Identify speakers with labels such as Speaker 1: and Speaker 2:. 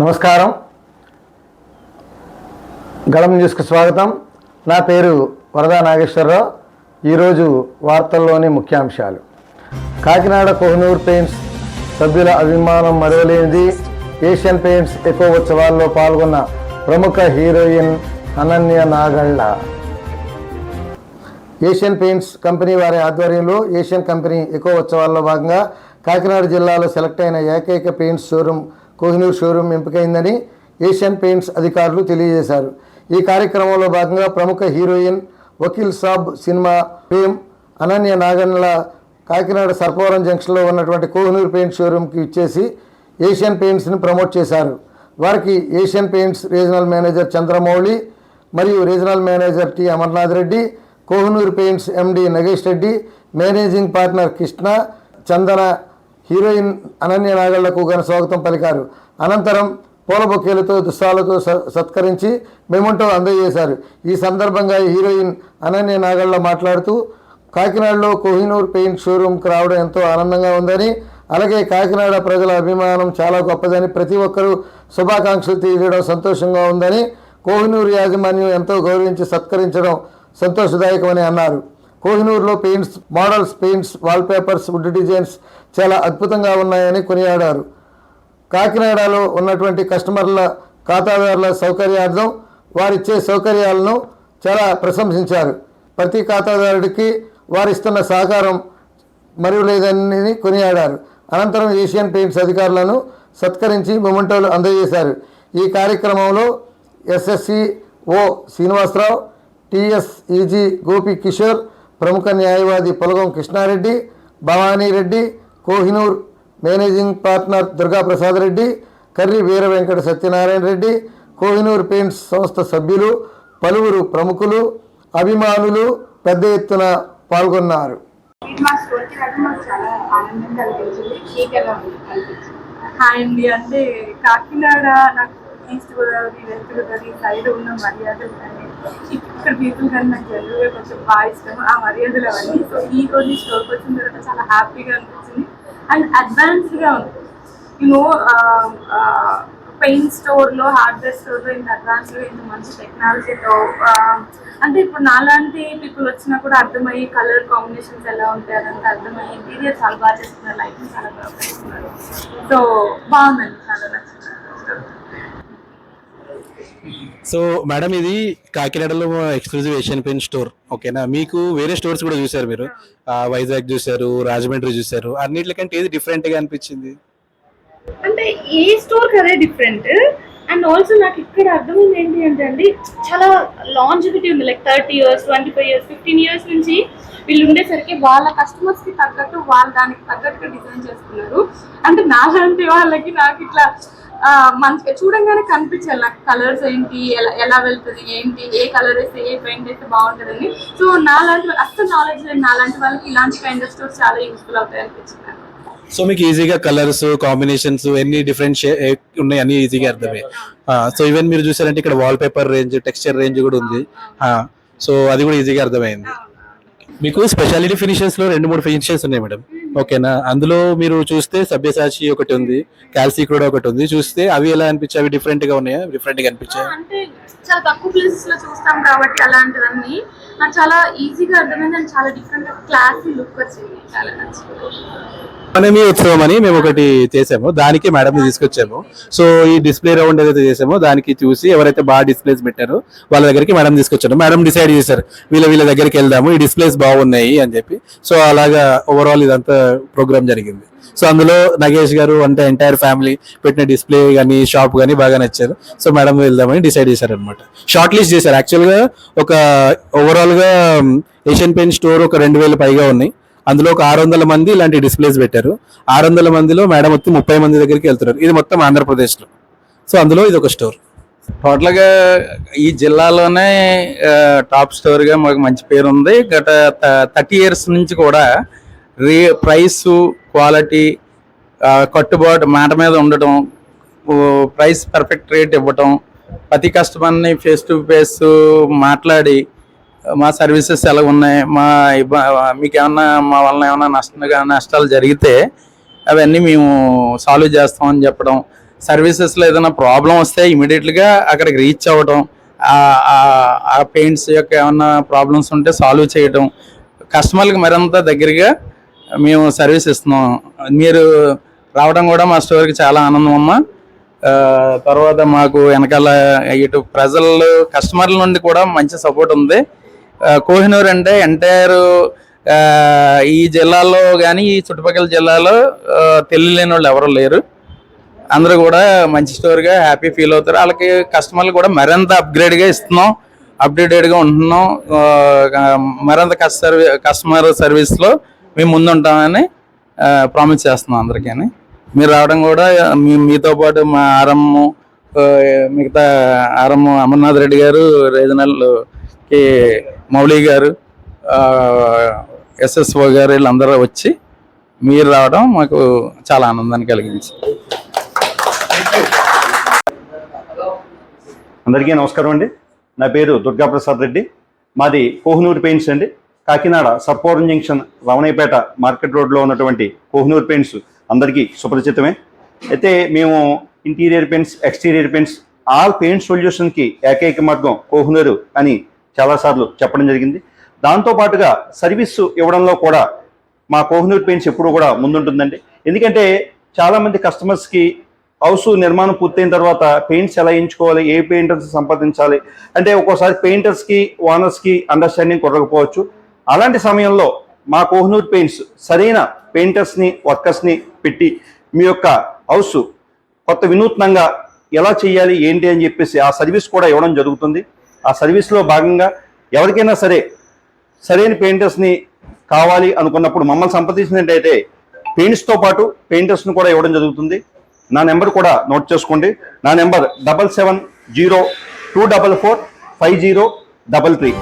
Speaker 1: నమస్కారం. గళం న్యూస్కి స్వాగతం. నా పేరు వరదా నాగేశ్వరరావు. ఈరోజు వార్తల్లోని ముఖ్యాంశాలు. కాకినాడ కోహనూర్ పెయింట్స్ సభ్యుల అభిమానం మరవలేనిది. ఏషియన్ పెయింట్స్ ఎకో ఉత్సవాల్లో పాల్గొన్న ప్రముఖ heroine Ananya Nagalla. Asian paints company వారి ఆధ్వర్యంలో ఏషియన్ కంపెనీ ఎకో ఉత్సవాల్లో భాగంగా కాకినాడ జిల్లాలో సెలెక్ట్ అయిన ఏకైక పెయింట్స్ షోరూమ్ కోహినూర్ షోరూం ఎంపికైందని ఏషియన్ పెయింట్స్ అధికారులు తెలియజేశారు. ఈ కార్యక్రమంలో భాగంగా ప్రముఖ heroine Vakeel Saab cinema fame Ananya Nagalla Kakinada Sarpavaram జంక్షన్లో ఉన్నటువంటి కోహినూర్ పెయింట్ షోరూమ్కి ఇచ్చేసి ఏషియన్ పెయింట్స్ని ప్రమోట్ చేశారు. వారికి Asian paints regional manager Chandramouli మరియు regional manager T Amarnath Reddy Kohinoor paints MD Nagesh Reddy managing partner Krishna Chandana heroine Ananya నాగళ్ళకు ఘన స్వాగతం పలికారు. అనంతరం పూల బొకేలతో దుస్తాలతో స- సత్కరించి మెమంటో అందజేశారు. ఈ సందర్భంగా హీరోయిన్ అనన్య నాగళ్ళ మాట్లాడుతూ కాకినాడలో కోహినూర్ పెయింట్ షోరూమ్కి రావడం ఎంతో ఆనందంగా ఉందని అలాగే కాకినాడ ప్రజల అభిమానం చాలా గొప్పదని ప్రతి ఒక్కరూ శుభాకాంక్షలు తెలియడం సంతోషంగా ఉందని కోహినూర్ యాజమాన్యం ఎంతో గౌరవించి సత్కరించడం సంతోషదాయకమని అన్నారు. కోహినూరులో paints models paints wallpapers wood designs చాలా అద్భుతంగా ఉన్నాయని కొనియాడారు. కాకినాడలో ఉన్నటువంటి కస్టమర్ల ఖాతాదారుల సౌకర్యార్థం వారిచ్చే సౌకర్యాలను చాలా ప్రశంసించారు. ప్రతి ఖాతాదారుడికి వారిస్తున్న సహకారం మరియు లేదని కొనియాడారు. అనంతరం ఏషియన్ పెయింట్స్ అధికారులను సత్కరించి మొమెంటోలు అందజేశారు. ఈ కార్యక్రమంలో SSC O Srinivasarao TSEG Gopi Kishore ప్రముఖ న్యాయవాది Polagam Krishnareddy Bhavani Reddy Kohinoor managing partner Durgaprasad Reddy Karri Veera Venkata Satyanarayana Reddy Kohinoor paints సంస్థ సభ్యులు పలువురు ప్రముఖులు అభిమానులు పెద్ద ఎత్తున పాల్గొన్నారు.
Speaker 2: హాయ్ అండి. అంటే కాకినాడ నాకు east Godavari west Godavari side ఉన్న మర్యాదలు కానీ ఇక్కడ పీపుల్ కానీ నాకు జనరల్గా కొంచెం బాగా ఇష్టం ఆ మర్యాదలు అవన్నీ. సో ఈ రోజు ఈ స్టోర్కి వచ్చిన తర్వాత చాలా హ్యాపీగా అనిపించింది. అండ్ అడ్వాన్స్డ్గా ఉంది. యునో పెయింట్ స్టోర్లో హార్డ్వేర్ స్టోర్లో ఇంత అడ్వాన్స్గా ఇంత మంచి టెక్నాలజీతో అంటే ఇప్పుడు నాలాంటి పీపుల్ వచ్చినా కూడా అర్థమయ్యి కలర్ కాంబినేషన్స్ ఎలా ఉంటాయి అదంతా అర్థమయ్యి ఇంటీరియర్ చాలా బాగా చేస్తున్నారు లైఫ్ చాలా బాగా చేస్తున్నారు. సో బాగుందండి చాలా నచ్చింది.
Speaker 3: సో మేడం ఇది కాకినాడలో ఎక్స్క్లూజివ్ ఏషియన్ పెయింట్ స్టోర్ ఓకేనా? మీకు వేరే స్టోర్స్ కూడా చూసారు మీరు. వైజాగ్ చూసారు రాజమండ్రి చూసారు అన్నిటికంటే ఏది డిఫరెంట్గా అనిపించింది?
Speaker 4: అంటే ఏ స్టోర్ అదే డిఫరెంట్ అండ్ ఆల్సో నాకు ఇక్కడ అర్థమైంది ఏంటి అంటే అండి చాలా లాంజివిటీ ఉంది. Like thirty years twenty five years fifteen years నుంచి వీళ్ళు ఉండేసరికి వాళ్ళ కస్టమర్స్కి తగ్గట్టు వాళ్ళు దానికి తగ్గట్టు డిజైన్ చేసుకున్నారు అంటే నాలాంటి వాళ్ళకి నాకు ఇట్లా మంచిగా చూడంగానే కనిపించాలి నాకు కలర్స్ ఏంటి ఎలా ఎలా వెళ్తుంది ఏంటి ఏ కలర్ వేస్తే ఏ పెయింట్ వేస్తే బాగుంటుందని. సో నాలాంటి అస్సలు నాలెడ్జ్ లేని నాలాంటి వాళ్ళకి ఇలాంటి కైండ్ ఆఫ్ స్టోర్స్ చాలా యూస్ఫుల్ అవుతాయి అనిపించింది.
Speaker 3: సో మీకు ఈజీగా కలర్స్ కాంబినేషన్స్ ఎన్ని డిఫరెంట్ ఉన్నాయి అన్ని ఈజీగా అర్థమే సో ఈవెన్ మీరు చూసారంటే ఇక్కడ wall paper range texture range కూడా ఉంది. సో అది కూడా ఈజీగా అర్థమైంది మీకు స్పెషాలిటీ ఫినిషెస్లో రెండు మూడు ఫినిషెస్ ఉన్నాయి మేడం ఓకేనా? అందులో మీరు చూస్తే సభ్యసాచి ఒకటి ఉంది కాల్సీ కూడా ఒకటి ఉంది. చూస్తే అవి ఎలా అనిపించాయి? అవి డిఫరెంట్గా ఉన్నాయా? డిఫరెంట్గా అనిపించాయి?
Speaker 4: అంటే చాలా తక్కువ ప్లేసెస్లో చూస్తాం కాబట్టి అలాంటివన్నీ. నాకు చాలా ఈజీగా అర్థమైంది. అండ్ చాలా డిఫరెంట్ క్లాసీ లుక్ వచ్చింది. చాలా నచ్చింది.
Speaker 3: మనమి ఉత్సవం అని మేము ఒకటి చేసాము. దానికి మేడంని తీసుకొచ్చాము. సో ఈ డిస్ప్లే రౌండ్ ఏదైతే చేసామో దానికి చూసి ఎవరైతే బాగా డిస్ప్లేస్ పెట్టారో వాళ్ళ దగ్గరికి మేడం తీసుకొచ్చారు. మేడం డిసైడ్ చేశారు వీళ్ళ వీళ్ళ దగ్గరికి వెళ్దాము ఈ డిస్ప్లేస్ బాగున్నాయి అని చెప్పి. సో అలాగా ఓవరాల్ ఇదంతా ప్రోగ్రామ్ జరిగింది. సో అందులో నగేష్ గారు అంటే ఎంటైర్ ఫ్యామిలీ పెట్టిన డిస్ప్లే కానీ షాప్ కానీ బాగా నచ్చారు. సో మేడం వెళ్దామని డిసైడ్ చేశారు. అనమాట షార్ట్ లిస్ట్ చేశారు యాక్చువల్గా ఒక ఓవరాల్గా ఏషియన్ పెయింట్ స్టోర్ ఒక రెండు వేలు పైగా ఉన్నాయి. అందులో ఒక ఆరు వందల మంది ఇలాంటి డిస్ప్లేస్ పెట్టారు. ఆరు వందల మందిలో మేడం మొత్తం ముప్పై మంది దగ్గరికి వెళ్తున్నారు. ఇది మొత్తం ఆంధ్రప్రదేశ్లో. సో అందులో ఇది ఒక స్టోర్.
Speaker 5: టోటల్గా ఈ జిల్లాలోనే టాప్ స్టోర్గా మాకు మంచి పేరు ఉంది. గత థర్టీ ఇయర్స్ నుంచి కూడా రే ప్రైస్ క్వాలిటీ కట్టుబాటు మాట మీద ఉండటం ప్రైస్ పర్ఫెక్ట్ రేట్ ఇవ్వటం ప్రతి కస్టమర్ని ఫేస్ టు ఫేస్ మాట్లాడి మా సర్వీసెస్ ఎలా ఉన్నాయి మా ఇబ్బ- మీకు ఏమన్నా మా వలన ఏమన్నా నష్టం నష్టాలు జరిగితే అవన్నీ మేము సాల్వ్ చేస్తామని చెప్పడం. సర్వీసెస్లో ఏదైనా ప్రాబ్లం వస్తే ఇమీడియట్గా అక్కడికి రీచ్ అవ్వడం ఆ- ఆ- పెయింట్స్ యొక్క ఏమన్నా ప్రాబ్లమ్స్ ఉంటే సాల్వ్ చేయడం కస్టమర్లకు మరింత దగ్గరగా మేము సర్వీస్ ఇస్తున్నాం. మీరు రావడం కూడా మా స్టోర్కి చాలా ఆనందం అమ్మా. తర్వాత మాకు వెనకాల ఇటు ప్రజలు కస్టమర్ల నుండి కూడా మంచి సపోర్ట్ ఉంది. కోహినూర్ అంటే ఎంటైర్ ఈ జిల్లాలో కానీ ఈ చుట్టుపక్కల జిల్లాలో తెలియలేని వాళ్ళు ఎవరు లేరు. అందరూ కూడా మంచి స్టోర్గా హ్యాపీ ఫీల్ అవుతారు. వాళ్ళకి కస్టమర్లు కూడా మరింత అప్గ్రేడ్గా ఇస్తున్నాం. అప్డేటెడ్గా ఉంటున్నాం. మరింత కస్టమర్ కస్టమర్ సర్వీస్లో మేము ముందుంటామని ప్రామిస్ చేస్తున్నాం అందరికీ మీరు రావడం కూడా మీతో పాటు మా ఆరమ్ము మిగతా ఆరమ్ము అమర్నాథ్ రెడ్డి గారు రీజనల్ కి మౌళి గారు ఎస్ఎస్ఓ గారు వీళ్ళందరూ వచ్చి మీరు రావడం మాకు చాలా ఆనందాన్ని కలిగించింది.
Speaker 6: అందరికీ నమస్కారం అండి. నా పేరు దుర్గాప్రసాద్ రెడ్డి. మాది కోహినూరు పెయింట్స్ అండి. కాకినాడ సర్పోరం జంక్షన్ రమణయ్యపేట మార్కెట్ రోడ్లో ఉన్నటువంటి కోహినూరు పెయింట్స్ అందరికీ సుపరిచితమే. అయితే మేము interior paints exterior paints all paint సొల్యూషన్కి ఏకైక మార్గం కోహినూరు అని చాలాసార్లు చెప్పడం జరిగింది. దాంతోపాటుగా సర్వీస్ ఇవ్వడంలో కూడా మా కోహినూర్ పెయింట్స్ ఎప్పుడు కూడా ముందుంటుందండి. ఎందుకంటే చాలామంది కస్టమర్స్కి హౌస్ నిర్మాణం పూర్తయిన తర్వాత పెయింట్స్ ఎలా ఎంచుకోవాలి ఏ పెయింటర్స్ సంపాదించాలి అంటే ఒక్కోసారి పెయింటర్స్కి ఓనర్స్కి అండర్స్టాండింగ్ కుదరకపోవచ్చు. అలాంటి సమయంలో మా కోహినూర్ పెయింట్స్ సరైన పెయింటర్స్ని వర్కర్స్ని పెట్టి మీ యొక్క హౌస్ కొత్త వినూత్నంగా ఎలా చేయాలి ఏంటి అని చెప్పేసి ఆ సర్వీస్ కూడా ఇవ్వడం జరుగుతుంది. ఆ సర్వీస్లో భాగంగా ఎవరికైనా సరే సరైన పెయింటర్స్ని కావాలి అనుకున్నప్పుడు మమ్మల్ని సంప్రదించినట్టయితే పెయింట్స్తో పాటు పెయింటర్స్ని కూడా ఇవ్వడం జరుగుతుంది. నా నెంబర్ కూడా నోట్ చేసుకోండి. నా number double seven zero two double four five zero double three